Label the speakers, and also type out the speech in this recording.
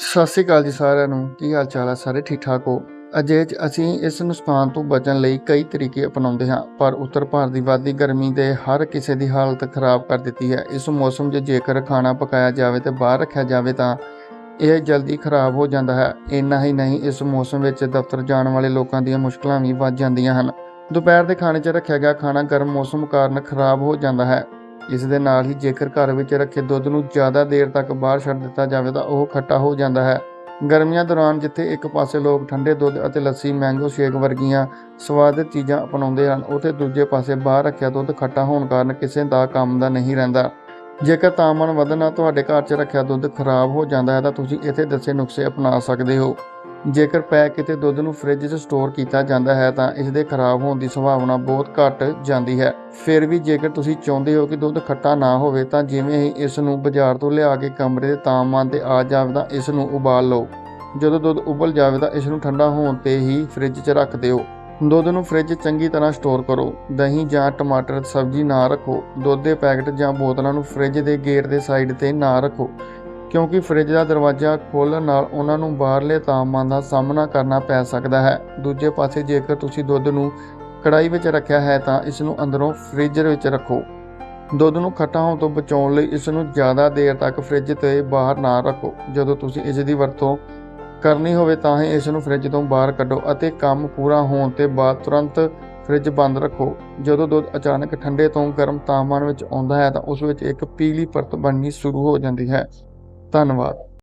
Speaker 1: ਸਤਿ ਸ਼੍ਰੀ ਅਕਾਲ ਜੀ ਸਾਰਿਆਂ ਨੂੰ। ਕੀ ਹਾਲ ਚਾਲ ਹੈ ਸਾਰੇ ਠੀਕ ਠਾਕ ਹੋ? ਅਜੇ ਚ ਅਸੀਂ ਇਸ ਨੁਕਸਾਨ ਤੋਂ ਬਚਣ ਲਈ ਕਈ ਤਰੀਕੇ ਅਪਣਾਉਂਦੇ ਹਾਂ, ਪਰ ਉੱਤਰ ਭਾਰਤ ਦੀ ਵੱਧਦੀ ਗਰਮੀ ਦੇ ਹਰ ਕਿਸੇ ਦੀ ਹਾਲਤ ਖਰਾਬ ਕਰ ਦਿੱਤੀ ਹੈ। ਇਸ ਮੌਸਮ 'ਚ ਜੇਕਰ ਖਾਣਾ ਪਕਾਇਆ ਜਾਵੇ ਤੇ ਬਾਹਰ ਰੱਖਿਆ ਜਾਵੇ ਤਾਂ ਇਹ ਜਲਦੀ ਖਰਾਬ ਹੋ ਜਾਂਦਾ ਹੈ। ਇੰਨਾ ਹੀ ਨਹੀਂ, ਇਸ ਮੌਸਮ ਵਿੱਚ ਦਫ਼ਤਰ ਜਾਣ ਵਾਲੇ ਲੋਕਾਂ ਦੀਆਂ ਮੁਸ਼ਕਲਾਂ ਵੀ ਵੱਧ ਜਾਂਦੀਆਂ ਹਨ। ਦੁਪਹਿਰ ਦੇ ਖਾਣੇ 'ਚ ਰੱਖਿਆ ਗਿਆ ਖਾਣਾ ਗਰਮ ਮੌਸਮ ਕਾਰਨ ਖਰਾਬ ਹੋ ਜਾਂਦਾ ਹੈ। ਇਸ ਦੇ ਨਾਲ ਹੀ ਜੇਕਰ ਘਰ ਵਿੱਚ ਰੱਖੇ ਦੁੱਧ ਨੂੰ ਜ਼ਿਆਦਾ ਦੇਰ ਤੱਕ ਬਾਹਰ ਛੱਡ ਦਿੱਤਾ ਜਾਵੇ ਤਾਂ ਉਹ ਖੱਟਾ ਹੋ ਜਾਂਦਾ ਹੈ। ਗਰਮੀਆਂ ਦੌਰਾਨ ਜਿੱਥੇ ਇੱਕ ਪਾਸੇ ਲੋਕ ਠੰਡੇ ਦੁੱਧ ਅਤੇ ਲੱਸੀ, ਮੈਂਗੋ, ਸ਼ੇਕ ਵਰਗੀਆਂ ਸਵਾਦਿਤ ਚੀਜ਼ਾਂ ਅਪਣਾਉਂਦੇ ਹਨ, ਉੱਥੇ ਦੂਜੇ ਪਾਸੇ ਬਾਹਰ ਰੱਖਿਆ ਦੁੱਧ ਖੱਟਾ ਹੋਣ ਕਾਰਨ ਕਿਸੇ ਦਾ ਕੰਮ ਦਾ ਨਹੀਂ ਰਹਿੰਦਾ। ਜੇਕਰ ਤਾਪਮਾਨ ਵਧਣ ਤੁਹਾਡੇ ਘਰ 'ਚ ਰੱਖਿਆ ਦੁੱਧ ਖਰਾਬ ਹੋ ਜਾਂਦਾ ਹੈ ਤਾਂ ਤੁਸੀਂ ਇੱਥੇ ਦੱਸੇ ਨੁਸਖੇ ਅਪਣਾ ਸਕਦੇ ਹੋ। ਜੇਕਰ ਪੈਕ ਕੀਤੇ ਦੁੱਧ ਨੂੰ ਫ੍ਰਿਜ 'ਚ ਸਟੋਰ ਕੀਤਾ ਜਾਂਦਾ ਹੈ, ਤਾਂ ਇਸ ਦੇ ਖਰਾਬ ਹੋਣ ਦੀ ਸੰਭਾਵਨਾ ਬਹੁਤ ਘੱਟ ਜਾਂਦੀ ਹੈ। ਫਿਰ ਵੀ ਜੇਕਰ ਤੁਸੀਂ ਚਾਹੁੰਦੇ ਹੋ ਕਿ ਦੁੱਧ ਖੱਟਾ ਨਾ ਹੋਵੇ, ਤਾਂ ਜਿਵੇਂ ਹੀ ਇਸ ਨੂੰ ਬਾਜ਼ਾਰ ਤੋਂ ਲਿਆ ਕੇ ਕਮਰੇ ਦੇ ਤਾਪਮਾਨ ਤੇ ਆ ਜਾਵੇ, ਤਾਂ ਇਸ ਨੂੰ ਉਬਾਲ ਲਓ। ਜਦੋਂ ਦੁੱਧ ਉਬਲ ਜਾਵੇ, ਤਾਂ ਇਸ ਨੂੰ ਠੰਡਾ ਹੋਣ ਤੇ ਹੀ ਫ੍ਰਿਜ 'ਚ ਰੱਖ ਦਿਓ। ਦੁੱਧ ਨੂੰ ਫ੍ਰਿਜ ਚੰਗੀ ਤਰ੍ਹਾਂ ਸਟੋਰ ਕਰੋ। ਦਹੀਂ ਜਾਂ ਟਮਾਟਰ, ਸਬਜ਼ੀ ਨਾ ਰੱਖੋ। ਦੁੱਧ ਦੇ ਪੈਕਟ ਜਾਂ ਬੋਤਲਾਂ ਨੂੰ ਫ੍ਰਿਜ ਦੇ ਗੇਟ ਦੇ ਸਾਈਡ ਤੇ ਨਾ ਰੱਖੋ। ਕਿਉਂਕਿ ਫ੍ਰਿਜ ਦਾ ਦਰਵਾਜ਼ਾ ਖੋਲ੍ਹਣ ਨਾਲ ਉਹਨਾਂ ਨੂੰ ਬਾਹਰਲੇ ਤਾਪਮਾਨ ਦਾ ਸਾਹਮਣਾ ਕਰਨਾ ਪੈ ਸਕਦਾ ਹੈ। ਦੂਜੇ ਪਾਸੇ ਜੇਕਰ ਤੁਸੀਂ ਦੁੱਧ ਨੂੰ ਕੜਾਈ ਵਿੱਚ ਰੱਖਿਆ ਹੈ ਤਾਂ ਇਸ ਨੂੰ ਅੰਦਰੋਂ ਫ੍ਰੀਜ਼ਰ ਵਿੱਚ ਰੱਖੋ। ਦੁੱਧ ਨੂੰ ਖੱਟਾ ਹੋਣ ਤੋਂ ਬਚਾਉਣ ਲਈ ਇਸ ਨੂੰ ਜ਼ਿਆਦਾ ਦੇਰ ਤੱਕ ਫ੍ਰਿਜ ਤੇ ਬਾਹਰ ਨਾ ਰੱਖੋ। ਜਦੋਂ ਤੁਸੀਂ ਇਸ ਦੀ ਵਰਤੋਂ ਕਰਨੀ ਹੋਵੇ ਤਾਂ ਹੀ ਇਸ ਨੂੰ ਫ੍ਰਿਜ ਤੋਂ ਬਾਹਰ ਕੱਢੋ ਅਤੇ ਕੰਮ ਪੂਰਾ ਹੋਣ ਤੇ ਬਾਅਦ ਤੁਰੰਤ ਫ੍ਰਿਜ ਬੰਦ ਰੱਖੋ। ਜਦੋਂ ਦੁੱਧ ਅਚਾਨਕ ਠੰਡੇ ਤੋਂ ਗਰਮ ਤਾਪਮਾਨ ਵਿੱਚ ਆਉਂਦਾ ਹੈ ਤਾਂ ਉਸ ਵਿੱਚ ਇੱਕ ਪੀਲੀ ਪਰਤ ਬਣਨੀ ਸ਼ੁਰੂ ਹੋ ਜਾਂਦੀ ਹੈ। ਧੰਨਵਾਦ।